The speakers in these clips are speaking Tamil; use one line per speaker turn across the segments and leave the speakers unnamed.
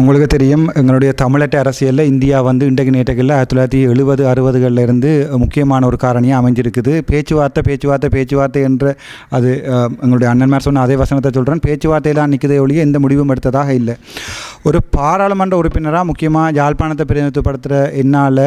உங்களுக்கு தெரியும் எங்களுடைய தமிழட்ட அரசியலில் இந்தியா வந்து இன்றைக்கு நேற்றுகளில் ஆயிரத்தி தொள்ளாயிரத்தி எழுபது அறுபதுகளில் இருந்து முக்கியமான ஒரு காரணியாக அமைஞ்சிருக்குது. பேச்சுவார்த்தை பேச்சுவார்த்தை பேச்சுவார்த்தை என்ற அது எங்களுடைய அண்ணன்மார் சொன்ன அதே வசனத்தை சொல்கிறேன் பேச்சுவார்த்தையெல்லாம் நிற்கிறதே ஒழிய எந்த முடிவும் எடுத்ததாக இல்லை. ஒரு பாராளுமன்ற உறுப்பினராக முக்கியமாக யாழ்ப்பாணத்தை பிரதிநிதித்துவப்படுத்துகிற என்னால்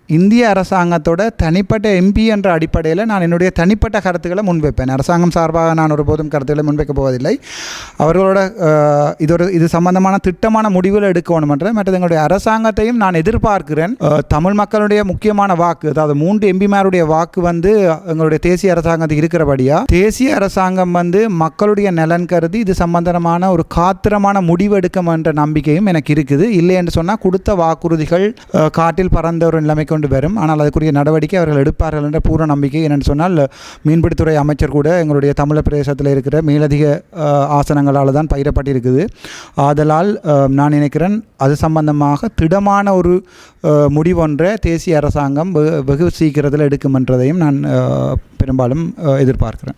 இந்திய அரசாங்கத்தோட தனிப்பட்ட எம்பி என்ற அடிப்படையில் நான் என்னுடைய தனிப்பட்ட கருத்துக்களை முன்வைப்பேன். அரசாங்கம் சார்பாக நான் ஒருபோதும் கருத்துக்களை முன்வைக்க போவதில்லை. அவர்களோட இது ஒரு இது சம்பந்தமான திட்டமான முடிவுகள் எடுக்கணுமன்ற மற்றது எங்களுடைய அரசாங்கத்தையும் நான் எதிர்பார்க்கிறேன். தமிழ் மக்களுடைய முக்கியமான வாக்கு அதாவது மூன்று எம்பிமாருடைய வாக்கு வந்து எங்களுடைய தேசிய அரசாங்கத்துக்கு இருக்கிறபடியாக தேசிய அரசாங்கம் வந்து மக்களுடைய நலன் கருதி இது சம்பந்தமான ஒரு காத்திரமான முடிவு எடுக்கும் என்ற நம்பிக்கையும் எனக்கு இருக்குது. இல்லை என்று சொன்னால் கொடுத்த வாக்குறுதிகள் காட்டில் பறந்த ஒரு நிலைமை கொண்டு கொண்டு வரும். ஆனால் அதுக்குரிய நடவடிக்கை அவர்கள் எடுப்பார்கள் என்ற பூர்ண நம்பிக்கை என்னென்னு சொன்னால் மீன்பிடித்துறை அமைச்சர் கூட எங்களுடைய தமிழ் பிரதேசத்தில் இருக்கிற மேலதிக ஆசனங்களால் தான் பயிரப்பட்டிருக்குது. ஆதலால் நான் நினைக்கிறேன் அது சம்பந்தமாக திடமான ஒரு முடிவொன்றை தேசிய அரசாங்கம் வெகு- வெகு சீக்கிரத்தில் எடுக்கும் என்றதையும் நான் பெரும்பாலும் எதிர்பார்க்கிறேன்.